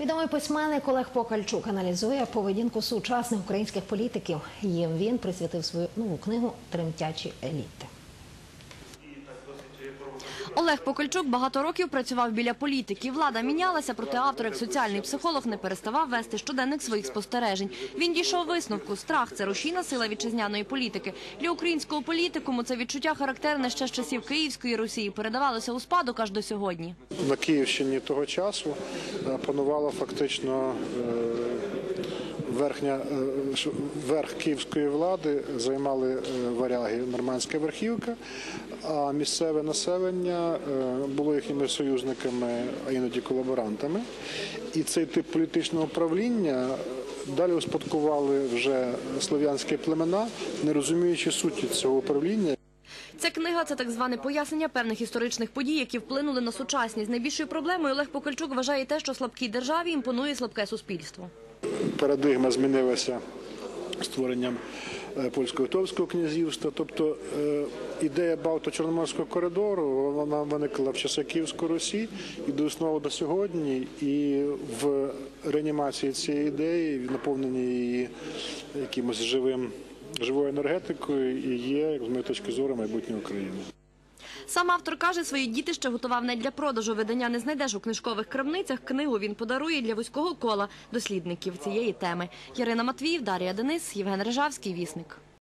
Відомий письменник Олег Покальчук аналізує поведінку сучасних українських політиків. Їм він присвятив свою нову книгу Тремтячі еліти. Олег Покольчук багато років працював біля політики. Влада мінялася, проте автор, як соціальний психолог, не переставав вести щоденник своїх спостережень. Він дійшов висновку. Страх це рушійна сила вітчизняної політики. Для українського політикуму це відчуття характерне ще з часів Київської Росії. Передавалося у спадок аж до сьогодні. На Київщині того часу е, панувала фактично е, верхня е, верх київської влади займали е, варяги нормандська верхівка, а місцеве населення е, було їхніми союзниками, а іноді колаборантами. І цей тип політичного управління далі успадкували вже слов'янські племена, не розуміючи суті цього управління. Ця книга це так зване пояснення певних історичних подій, які вплинули на сучасність. Найбільшою проблемою Олег Покольчук вважає те, що слабкій державі імпонує слабке суспільство. Парадигма змінилася створенням е, польсько-литовського князівства. Тобто е, ідея Балто-Чорноморського коридору вона виникла в часи Київської Русі і до основи до сьогодні. І в реанімації цієї ідеї, в наповненні її якимось живим. Живою енергетикою і є, з моєї точки зору, майбутнє України. Сам автор каже, свої діти ще готував не для продажу. Видання не знайдеш у книжкових крамницях. Книгу він подарує для вузького кола дослідників цієї теми. Ярина Матвіїв, Дар'я Денис, Євген Режавський, Вісник.